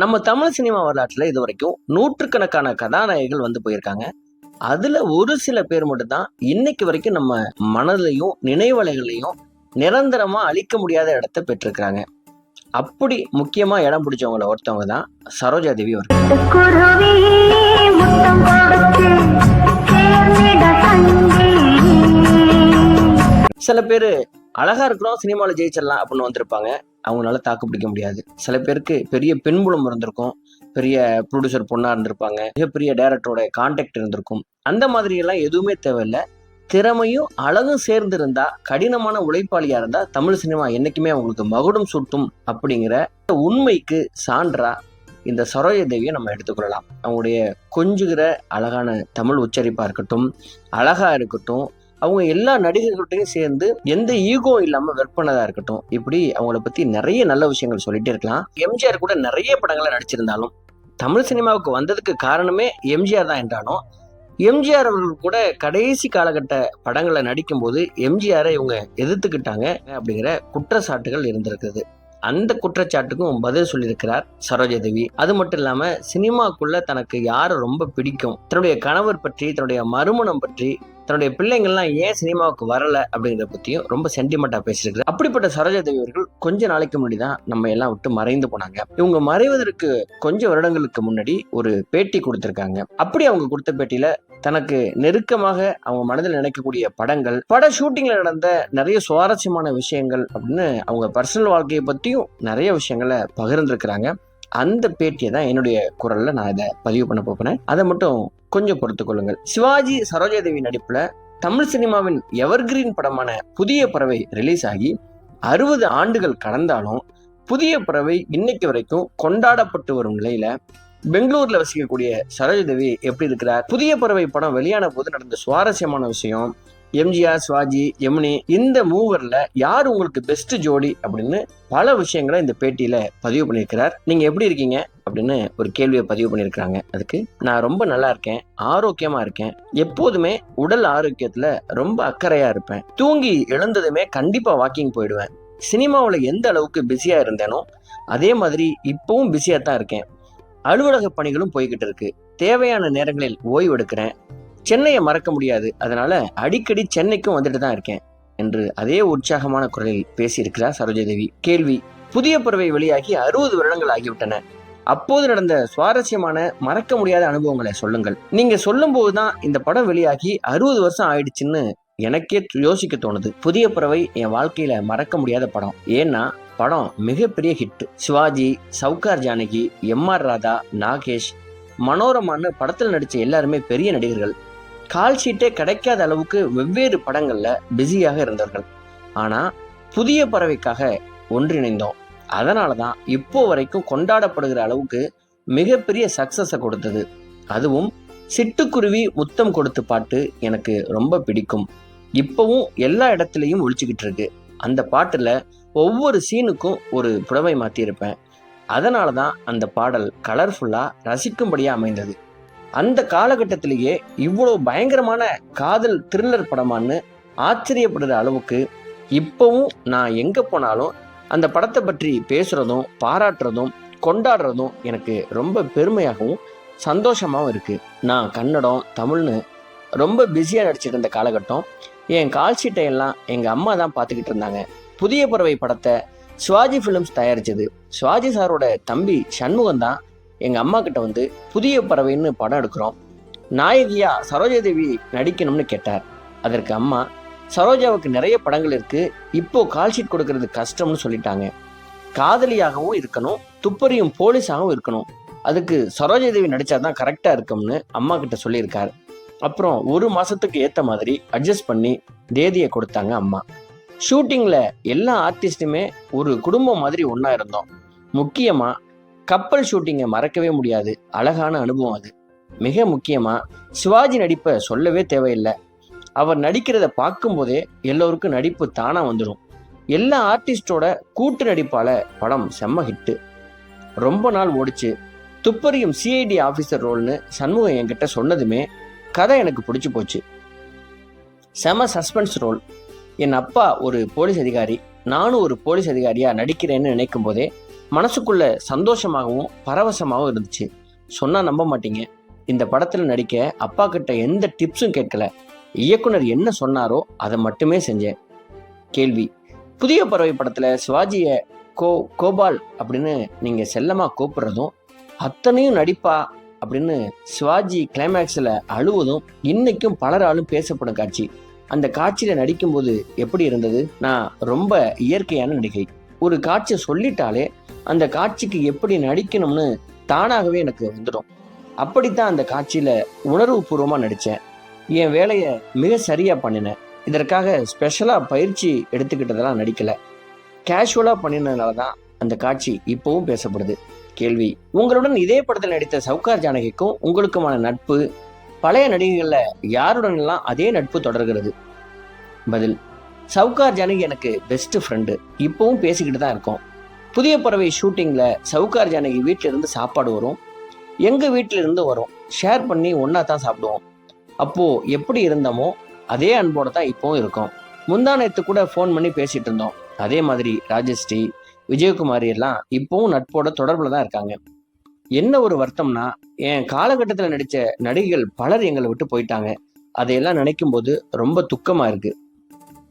நம்ம தமிழ் சினிமா வரலாற்றில் இது வரைக்கும் நூற்றுக்கணக்கான கதாநாயகிகள் வந்து போயிருக்காங்க. அதில் ஒரு சில பேர் மட்டும்தான் இன்னைக்கு வரைக்கும் நம்ம மனதிலையும் நினைவலைகளையும் நிரந்தரமாக அழிக்க முடியாத இடத்த பெற்றிருக்கிறாங்க. அப்படி முக்கியமாக இடம் பிடிச்சவங்கள ஒருத்தவங்க தான் சரோஜா தேவி சில பேர் அழகா இருக்கிறோம் சினிமாவில் ஜெயிச்சிடலாம் அப்படின்னு வந்திருப்பாங்க. அவங்களால தாக்கு பிடிக்க முடியாது. சில பேருக்கு பெரிய பின்புலம் இருந்திருக்கும். பெரிய ப்ரொடியூசர் பொண்ணா இருந்திருப்பாங்க. மிகப்பெரிய டைரக்டரோட கான்டாக்ட் இருந்திருக்கும். அந்த மாதிரி எல்லாம் எதுவுமே தேவையில்லை. திறமையும் அழகும் சேர்ந்து இருந்தா கடினமான உழைப்பாளியா இருந்தா தமிழ் சினிமா என்னைக்குமே அவங்களுக்கு மகுடம் சூட்டும் அப்படிங்கிற உண்மைக்கு சான்றா இந்த சரோய தேவியை நம்ம எடுத்துக்கொள்ளலாம். அவங்களுடைய கொஞ்சுகிற அழகான தமிழ் உச்சரிப்பா இருக்கட்டும் அழகா இருக்கட்டும் அவங்க எல்லா நடிகர்கள்ட்டையும் சேர்ந்து எந்த ஈகோ இல்லாம வெற்பனதா இருக்கட்டும் இப்படி அவங்கள பத்தி நிறைய நல்ல விஷயங்கள் சொல்லிட்டே இருக்கலாம். எம்ஜிஆர் கூட நிறைய படங்களை நடிச்சிருந்தாலும் தமிழ் சினிமாவுக்கு வந்ததுக்கு காரணமே எம்ஜிஆர் தான் என்றாலும் எம்ஜிஆர் அவர்கள் கூட கடைசி காலகட்ட படங்களை நடிக்கும்போது எம்ஜிஆரை இவங்க எதிர்த்துக்கிட்டாங்க அப்படிங்கிற குற்றச்சாட்டுகள் இருந்திருக்குது. அந்த குற்றச்சாட்டுக்கும் பதில் சொல்லியிருக்கிறார் சரோஜாதேவி அது மட்டும் இல்லாம சினிமாக்குள்ள தனக்கு யாரை ரொம்ப பிடிக்கும் தன்னுடைய கணவர் பற்றி தன்னுடைய மறுமணம் பற்றி தன்னுடைய பிள்ளைங்கள்லாம் ஏன் சினிமாவுக்கு வரல அப்படிங்கிறத பத்தியும் ரொம்ப சென்டிமெண்டா பேசியிருக்கிறார். அப்படிப்பட்ட சரோஜாதேவி அவர்கள் கொஞ்ச நாளைக்கு முன்னாடி தான் நம்ம எல்லாம் விட்டு மறைந்து போனாங்க. இவங்க மறைவதற்கு கொஞ்சம் வருடங்களுக்கு முன்னாடி ஒரு பேட்டி கொடுத்திருக்காங்க. அப்படி அவங்க கொடுத்த பேட்டியில தனக்கு நெருக்கமாக அவங்க மனதில் நினைக்கக்கூடிய படங்கள் பட ஷூட்டிங்ல நடந்த நிறைய சுவாரஸ்யமான விஷயங்கள் அப்படின்னு அவங்க பர்சனல் வாழ்க்கையை பற்றியும் நிறைய விஷயங்களை பகிர்ந்துருக்கிறாங்க. அந்த பேட்டியை தான் என்னுடைய குரலில் நான் இதை பதிவு பண்ண போகிறேன் அதை மட்டும் கொஞ்சம் பொறுத்துக்கொள்ளுங்கள் சிவாஜி சரோஜாதேவி நடிப்பில் தமிழ் சினிமாவின் எவர்கிரீன் படமான புதிய பறவை ரிலீஸ் ஆகி அறுபது ஆண்டுகள் கடந்தாலும் புதிய பறவை இன்னைக்கு வரைக்கும் கொண்டாடப்பட்டு வரும் நிலையில பெங்களூர்ல வசிக்கக்கூடிய சரோஜதேவி எப்படி இருக்கிறார்? புதிய பறவை படம் வெளியான போது நடந்த சுவாரஸ்யமான விஷயம் எம்ஜிஆர் சிவாஜி யமுனி இந்த மூவர்ல யார் உங்களுக்கு பெஸ்ட் ஜோடி அப்படின்னு பல விஷயங்களை இந்த பேட்டியில பதிவு பண்ணியிருக்கிறார். நீங்க எப்படி இருக்கீங்க? அப்படின்னு ஒரு கேள்வியை பதிவு பண்ணியிருக்கிறாங்க. அதுக்கு நான் ரொம்ப நல்லா இருக்கேன் ஆரோக்கியமா இருக்கேன். எப்போதுமே உடல் ஆரோக்கியத்துல ரொம்ப அக்கறையா இருப்பேன். தூங்கி எழுந்ததுமே கண்டிப்பா வாக்கிங் போயிடுவேன். சினிமாவில் எந்த அளவுக்கு பிஸியாக இருந்தேனோ அதே மாதிரி இப்பவும் பிஸியாக தான் இருக்கேன். அலுவலக பணிகளும் போய்கிட்டு இருக்கு. தேவையான நேரங்களில் ஓய்வு எடுக்கிறேன். சென்னையை மறக்க முடியாது. அதனால அடிக்கடி சென்னைக்கும் வந்துட்டு தான் இருக்கேன் என்று அதே உற்சாகமான குரலில் பேசியிருக்கிறார் சரோஜாதேவி கேள்வி புதிய பறவை வெளியாகி அறுபது வருடங்கள் ஆகிவிட்டன. அப்போது நடந்த சுவாரஸ்யமான மறக்க முடியாத அனுபவங்களை சொல்லுங்கள். நீங்க சொல்லும் போதுதான் இந்த படம் வெளியாகி அறுபது வருஷம் ஆயிடுச்சுன்னு எனக்கே யோசிக்க தோணுது. புதிய பறவை என் வாழ்க்கையில மறக்க முடியாத படம். ஏன்னா படம் மிகப்பெரிய hit Sivaji Sowcar Janaki M R Radha Nagesh மனோரமான்னு படத்தில் நடித்த எல்லாருமே பெரிய நடிகர்கள். கால் ஷீட்டே கிடைக்காத அளவுக்கு வெவ்வேறு படங்களில் பிஸியாக இருந்தவர்கள். ஆனால் புதிய பறவைக்காக ஒன்றிணைந்தோம். அதனால தான் இப்போ வரைக்கும் கொண்டாடப்படுகிற அளவுக்கு மிகப்பெரிய சக்ஸஸை கொடுத்தது. அதுவும் சிட்டுக்குருவி முத்தம் கொடுத்து பாட்டு எனக்கு ரொம்ப பிடிக்கும். இப்பவும் எல்லா இடத்துலையும் ஒழிச்சுக்கிட்டு இருக்கு. அந்த பாட்டில் ஒவ்வொரு சீனுக்கும் ஒரு புடவை மாற்றியிருப்பேன் அதனால தான் அந்த பாடல் கலர்ஃபுல்லாக ரசிக்கும்படியாக அமைந்தது. அந்த காலகட்டத்திலேயே இவ்வளோ பயங்கரமான காதல் த்ரில்லர் படமான்னு ஆச்சரியப்படுற அளவுக்கு இப்போவும் நான் எங்கே போனாலும் அந்த படத்தை பற்றி பேசுகிறதும் பாராட்டுறதும் கொண்டாடுறதும் எனக்கு ரொம்ப பெருமையாகவும் சந்தோஷமாகவும் இருக்குது நான் கன்னடம் தமிழ்னு ரொம்ப பிஸியாக நடிச்சிட்டு இருந்த காலகட்டம். என் கால் ஷீட்டை எல்லாம் எங்கள் அம்மா தான் பார்த்துக்கிட்டு இருந்தாங்க. புதிய பறவை படத்தை சுவாஜி ஃபிலிம்ஸ் தயாரிச்சது. சுவாஜி சாரோட தம்பி சண்முகம் தான் எங்கள் அம்மா கிட்ட வந்து புதிய பறவைன்னு படம் எடுக்கிறோம். நாயகியா சரோஜாதேவி நடிக்கணும்னு கேட்டார். அதற்கு அம்மா சரோஜாவுக்கு நிறைய படங்கள் இருக்குது இப்போ கால் ஷீட் கொடுக்கறது கஷ்டம்னு சொல்லிட்டாங்க. காதலியாகவும் இருக்கணும் துப்பறியும் போலீஸாகவும் இருக்கணும். அதுக்கு சரோஜாதேவி நடிச்சாதான் கரெக்டாக இருக்கும்னு அம்மா கிட்ட சொல்லியிருக்கார். அப்புறம் ஒரு மாதத்துக்கு ஏற்ற மாதிரி அட்ஜஸ்ட் பண்ணி தேதியை கொடுத்தாங்க அம்மா. ஷூட்டிங்கில் எல்லா ஆர்டிஸ்ட்டுமே ஒரு குடும்பம் மாதிரி ஒன்றா இருந்தோம். முக்கியமாக கப்பல் ஷூட்டிங்கை மறக்கவே முடியாது. அழகான அனுபவம் அது. மிக முக்கியமாக சிவாஜி நடிப்பை சொல்லவே தேவையில்லை. அவர் நடிக்கிறத பார்க்கும்போதே எல்லோருக்கும் நடிப்பு தானாக வந்துடும் எல்லா ஆர்டிஸ்டோட கூட்டு நடிப்பால் படம் செம்ம ஹிட்டு ரொம்ப நாள் ஓடிச்சு. துப்பறியும் சிஐடி ஆஃபீஸர் ரோல்னு சண்முகம் என்கிட்ட சொன்னதுமே கதை எனக்கு பிடிச்சி போச்சு. செம சஸ்பென்ஸ் ரோல் என் அப்பா ஒரு போலீஸ் அதிகாரி நானும் ஒரு போலீஸ் அதிகாரியாக நடிக்கிறேன்னு நினைக்கும் போதே மனசுக்குள்ள சந்தோஷமாகவும் பரவசமாகவும் இருந்துச்சு. சொன்னால் நம்ப மாட்டீங்க. இந்த படத்தில் நடிக்க அப்பா கிட்ட எந்த டிப்ஸும் கேட்கல. இயக்குனர் என்ன சொன்னாரோ அதை மட்டுமே செஞ்சேன். கேள்வி. புதிய பறவை படத்தில் சிவாஜியை கோ கோபால் அப்படின்னு நீங்கள் செல்லமாக கூப்பிடுறதும் அத்தனையும் நடிப்பா அப்படின்னு சிவாஜி கிளைமேக்ஸில் அழுவதும் இன்னைக்கும் பலராலும் பேசப்படும் காட்சி. அந்த காட்சியில் நடிக்கும்போது எப்படி இருந்தது? நான் ரொம்ப இயற்கையான நடிகை. ஒரு காட்சியை சொல்லிட்டாலே அந்த காட்சிக்கு எப்படி நடிக்கணும்னு தானாகவே எனக்கு வந்துடும். அப்படித்தான் அந்த காட்சியில் உணர்வுபூர்வமாக நடித்தேன் என் வேலையை மிக சரியாக பண்ணினேன். இதற்காக ஸ்பெஷலாக பயிற்சி எடுத்துக்கிட்டதெல்லாம் நடிக்கலை. கேஷுவலாக பண்ணினதுனால தான் அந்த காட்சி இப்போவும் பேசப்படுது. கேள்வி. உங்களுடன் இதே படத்தில் நடித்த சவுகார் ஜானகிக்கும் உங்களுக்குமான நட்பு. பழைய நடிகைகளில் யாருடன் எல்லாம் அதே நட்பு தொடர்கிறது? பதில் சவுகார் ஜானகி எனக்கு பெஸ்ட் ஃப்ரெண்டு இப்போவும் பேசிக்கிட்டு தான் இருக்கோம். புதிய பறவை ஷூட்டிங்கில் சவுகார் ஜானகி வீட்டிலிருந்து சாப்பாடு வரும். எங்கள் வீட்டிலிருந்து வரும். ஷேர் பண்ணி ஒன்றா தான் சாப்பிடுவோம். அப்போது எப்படி இருந்தோமோ அதே அன்போட தான் இப்போவும் இருக்கோம். முந்தானத்து கூட ஃபோன் பண்ணி பேசிகிட்டு இருந்தோம். அதே மாதிரி ராஜஸ்ரீ விஜயகுமாரி எல்லாம் இப்பவும் நட்போட தொடர்புல தான் இருக்காங்க. என்ன ஒரு வருத்தம்னா என் காலகட்டத்தில் நடித்த நடிகைகள் பலர் எங்களை விட்டு போயிட்டாங்க. அதையெல்லாம் நினைக்கும் போது ரொம்ப துக்கமா இருக்கு.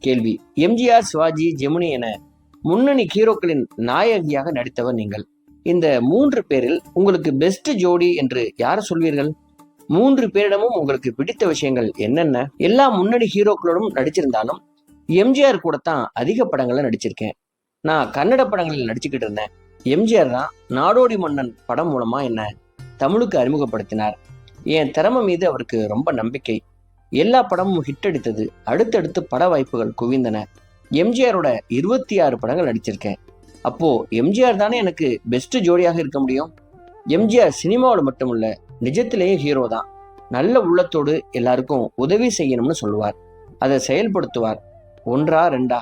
கேள்வி எம்ஜிஆர் சிவாஜி ஜெமினி என முன்னணி ஹீரோக்களின் நாயகியாக நடித்தவர் நீங்கள். இந்த மூன்று பேரில் உங்களுக்கு பெஸ்ட் ஜோடி என்று யார் சொல்வீர்கள்? மூன்று பேரிடமும் உங்களுக்கு பிடித்த விஷயங்கள் என்னென்ன? எல்லா முன்னணி ஹீரோக்களோடும் நடிச்சிருந்தாலும் எம்ஜிஆர் கூட தான் அதிக படங்களை நடிச்சிருக்கேன். நான் கன்னட படங்களில் நடிச்சுக்கிட்டு இருந்தேன். எம்ஜிஆர் தான் நாடோடி மன்னன் படம் மூலமா என்ன தமிழுக்கு அறிமுகப்படுத்தினார். என் திறமை மீது அவருக்கு ரொம்ப நம்பிக்கை. எல்லா படமும் ஹிட் அடித்தது. அடுத்தடுத்து பட வாய்ப்புகள் குவிந்தன. எம்ஜிஆரோட இருபத்தி ஆறு படங்கள் நடிச்சிருக்கேன். அப்போ எம்ஜிஆர் தானே எனக்கு பெஸ்ட் ஜோடியாக இருக்க முடியும்? எம்ஜிஆர் சினிமாவில் மட்டுமல்ல நிஜத்திலேயே ஹீரோ தான். நல்ல உள்ளத்தோடு எல்லாருக்கும் உதவி செய்யணும்னு சொல்லுவார். அதை செயல்படுத்துவார். ஒன்றா ரெண்டா?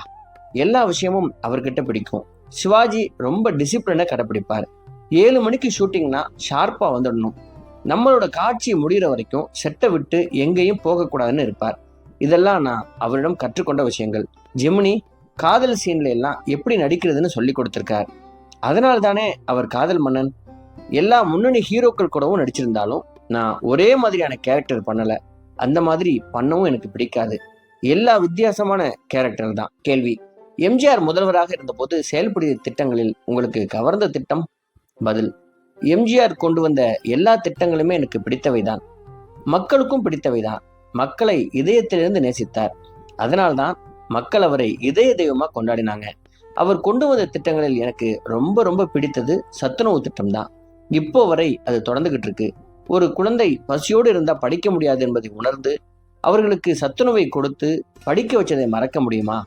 எல்லா விஷயமும் அவர்கிட்ட பிடிக்கும். சிவாஜி ரொம்ப டிசிப்ளினை கடைப்பிடிப்பார். ஏழு மணிக்கு ஷூட்டிங்னா ஷார்ப்பாக வந்துடணும். நம்மளோட காட்சி முடிகிற வரைக்கும் செட்டை விட்டு எங்கேயும் போகக்கூடாதுன்னு இருப்பார். இதெல்லாம் நான் அவரிடம் கற்றுக்கொண்ட விஷயங்கள். ஜெமினி காதல் சீன்ல எல்லாம் எப்படி நடிக்கிறதுன்னு சொல்லி கொடுத்துருக்கார். அதனால தானே அவர் காதல் மன்னன். எல்லா முன்னணி ஹீரோக்கள் கூடவும் நடிச்சிருந்தாலும் நான் ஒரே மாதிரியான கேரக்டர் பண்ணல. அந்த மாதிரி பண்ணவும் எனக்கு பிடிக்காது. எல்லா வித்தியாசமான கேரக்டர் தான். கேள்வி. எம்ஜிஆர் முதல்வராக இருந்தபோது செயல்படுத்திய திட்டங்களில் உங்களுக்கு கவர்ந்த திட்டம் பதில். எம்ஜிஆர் கொண்டு வந்த எல்லா திட்டங்களுமே எனக்கு பிடித்தவைதான். மக்களுக்கும் பிடித்தவைதான். மக்களை இதயத்திலிருந்து நேசித்தார். அதனால்தான் மக்கள் அவரை இதய தெய்வமாக கொண்டாடினாங்க. அவர் கொண்டு வந்த திட்டங்களில் எனக்கு ரொம்ப ரொம்ப பிடித்தது சத்துணவு திட்டம் தான் இப்போ வரை அது தொடர்ந்துகிட்டு இருக்கு ஒரு குழந்தை பசியோடு இருந்தால் படிக்க முடியாது என்பதை உணர்ந்து அவர்களுக்கு சத்துணவை கொடுத்து படிக்க வச்சதை மறக்க முடியுமா?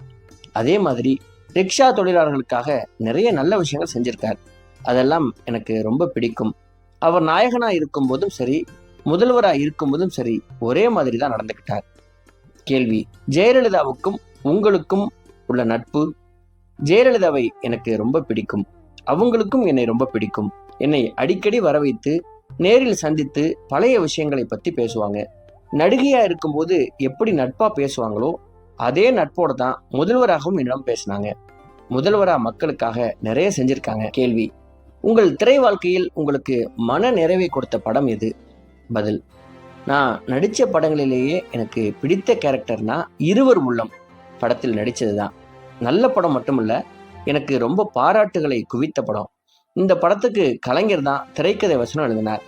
அதே மாதிரி ரிக்ஷா தொழிலாளர்களுக்காக நிறைய நல்ல விஷயங்கள் செஞ்சிருக்கார். அதெல்லாம் எனக்கு ரொம்ப பிடிக்கும். அவர் நாயகனா இருக்கும்போதும் சரி முதல்வரா இருக்கும்போதும் சரி ஒரே மாதிரி தான் நடந்துக்கிட்டார். கேள்வி ஜெயலலிதாவுக்கும் உங்களுக்கும் உள்ள நட்பு? ஜெயலலிதாவை எனக்கு ரொம்ப பிடிக்கும். அவங்களுக்கும் என்னை ரொம்ப பிடிக்கும். என்னை அடிக்கடி வர வைத்து நேரில் சந்தித்து பழைய விஷயங்களை பற்றி பேசுவாங்க. நடிகையாக இருக்கும்போது எப்படி நட்பாக பேசுவாங்களோ அதே நட்போட தான் முதல்வராகவும் என்னிடம் பேசினாங்க. முதல்வரா மக்களுக்காக நிறைய செஞ்சிருக்காங்க. கேள்வி. உங்கள் திரை வாழ்க்கையில் உங்களுக்கு மன நிறைவை கொடுத்த படம் எது? பதில். நான் நடித்த படங்களிலேயே எனக்கு பிடித்த கேரக்டர்னா இருவர் உள்ளம் படத்தில் நடித்தது தான். நல்ல படம் மட்டுமல்ல எனக்கு ரொம்ப பாராட்டுகளை குவித்த படம். இந்த படத்துக்கு கலைஞர் தான் திரைக்கதை வசனம் எழுதினார்.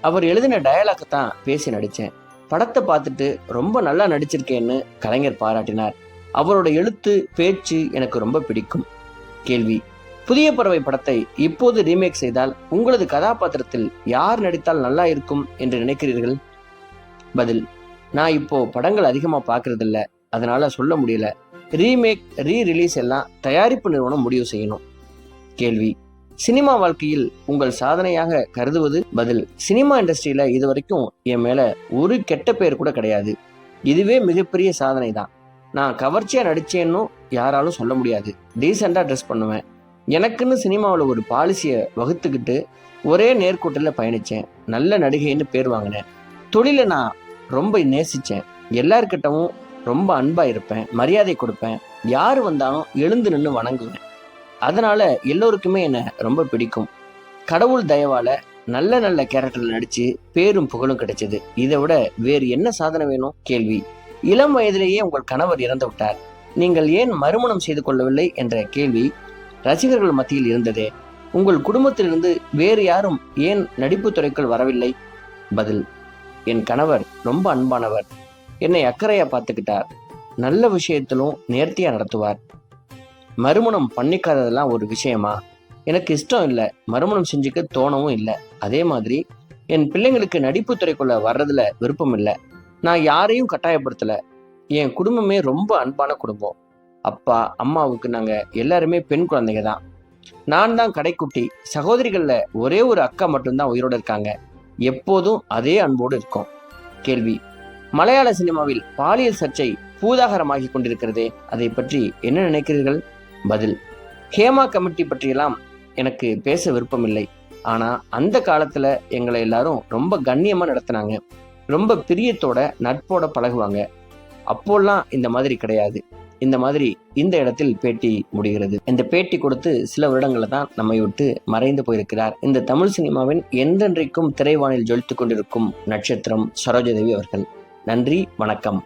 அவர் எழுதின டயலாக்கை தான் பேசி நடித்தேன். படத்தை பார்த்துட்டு ரொம்ப நல்லா நடிச்சிருக்கேன்னு கலைஞர் பாராட்டினார். அவரோட எழுத்து பேச்சு எனக்கு ரொம்ப பிடிக்கும். கேள்வி புதிய பறவை படத்தை இப்போது ரீமேக் செய்தால் உங்களது கதாபாத்திரத்தில் யார் நடித்தால் நல்லா இருக்கும் என்று நினைக்கிறீர்கள்? பதில் நான் இப்போ படங்கள் அதிகமா பார்க்கறதில்ல. அதனால சொல்ல முடியல. ரீமேக் ரீ ரிலீஸ் எல்லாம் தயாரிப்பு நிறுவனம் முடிவு செய்யணும். கேள்வி சினிமா வாழ்க்கையில் உங்கள் சாதனையாக கருதுவது பதில். சினிமா இண்டஸ்ட்ரியில இது வரைக்கும் என் மேல ஒரு கெட்ட பேர் கூட கிடையாது. இதுவே மிகப்பெரிய சாதனை தான் நான் கவர்ச்சியா நடிச்சேன்னு யாராலும் சொல்ல முடியாது. டீசெண்டா ட்ரெஸ் பண்ணுவேன். எனக்குன்னு சினிமாவில் ஒரு பாலிசியை வகுத்துக்கிட்டு ஒரே நேர்கூட்டில் பயணித்தேன் நல்ல நடிகைன்னு பேர் வாங்கினேன். தொழிலை நான் ரொம்ப நேசித்தேன் எல்லார்கிட்டவும் ரொம்ப அன்பாக இருப்பேன். மரியாதை கொடுப்பேன். யார் வந்தாலும் எழுந்து நின்று வணங்குவேன். அதனால் எல்லோருக்குமே என்னை ரொம்ப பிடிக்கும். கடவுள் தயவால நல்ல நல்ல கேரக்டரில் நடித்து பேரும் புகழும் கிடைச்சது. இதை விட வேறு என்ன சாதனை வேணும்? கேள்வி. இளம் வயதிலேயே உங்கள் கணவர் இறந்து விட்டார். நீங்கள் ஏன் மறுமணம் செய்து கொள்ளவில்லை? என்ற கேள்வி ரசிகர்கள் மத்தியில் இருந்ததே. உங்கள் குடும்பத்திலிருந்து வேறு யாரும் ஏன் நடிப்பு துறைக்குள் வரவில்லை? பதில் என் கணவர் ரொம்ப அன்பானவர். என்னை அக்கறையா பார்த்துக்கிட்டார். நல்ல விஷயத்திலும் நேர்த்தியா நடத்துவார். மறுமணம் பண்ணிக்காததெல்லாம் ஒரு விஷயமா? எனக்கு இஷ்டம் இல்லை. மறுமணம் செஞ்சுக்க தோணவும் இல்லை. அதே மாதிரி என் பிள்ளைங்களுக்கு நடிப்பு துறைக்குள்ள வர்றதுல விருப்பம் இல்லை. நான் யாரையும் கட்டாயப்படுத்தல. என் குடும்பமே ரொம்ப அன்பான குடும்பம். அப்பா அம்மாவுக்கு நாங்கள் எல்லாருமே பெண் குழந்தைங்க தான். நான் தான் கடைக்குட்டி. சகோதரிகளில் ஒரே ஒரு அக்கா மட்டும்தான் உயிரோடு இருக்காங்க. எப்போதும் அதே அன்போடு இருக்கும். கேள்வி. மலையாள சினிமாவில் பாலியல் சர்ச்சை பூதாகரமாகி கொண்டிருக்கிறதே அதை பற்றி என்ன நினைக்கிறீர்கள்? பதில் ஹேமா கமிட்டி பற்றியெல்லாம் எனக்கு பேச விருப்பமில்லை. ஆனால் அந்த காலத்தில் எங்களை எல்லாரும் ரொம்ப கண்ணியமாக நடத்தினாங்க. ரொம்ப பிரியத்தோட நட்போட பழகுவாங்க. அப்போல்லாம் இந்த மாதிரி கிடையாது. இந்த மாதிரி இந்த இடத்தில் பேட்டி முடிகிறது. இந்த பேட்டி கொடுத்து சில வருடங்களில் தான் நம்மை விட்டு மறைந்து போயிருக்கிறார். இந்த தமிழ் சினிமாவின் என்றென்றைக்கும் திரைவானில் ஜொலித்துக் கொண்டிருக்கும் நட்சத்திரம் சரோஜதேவி அவர்கள். நன்றி வணக்கம்.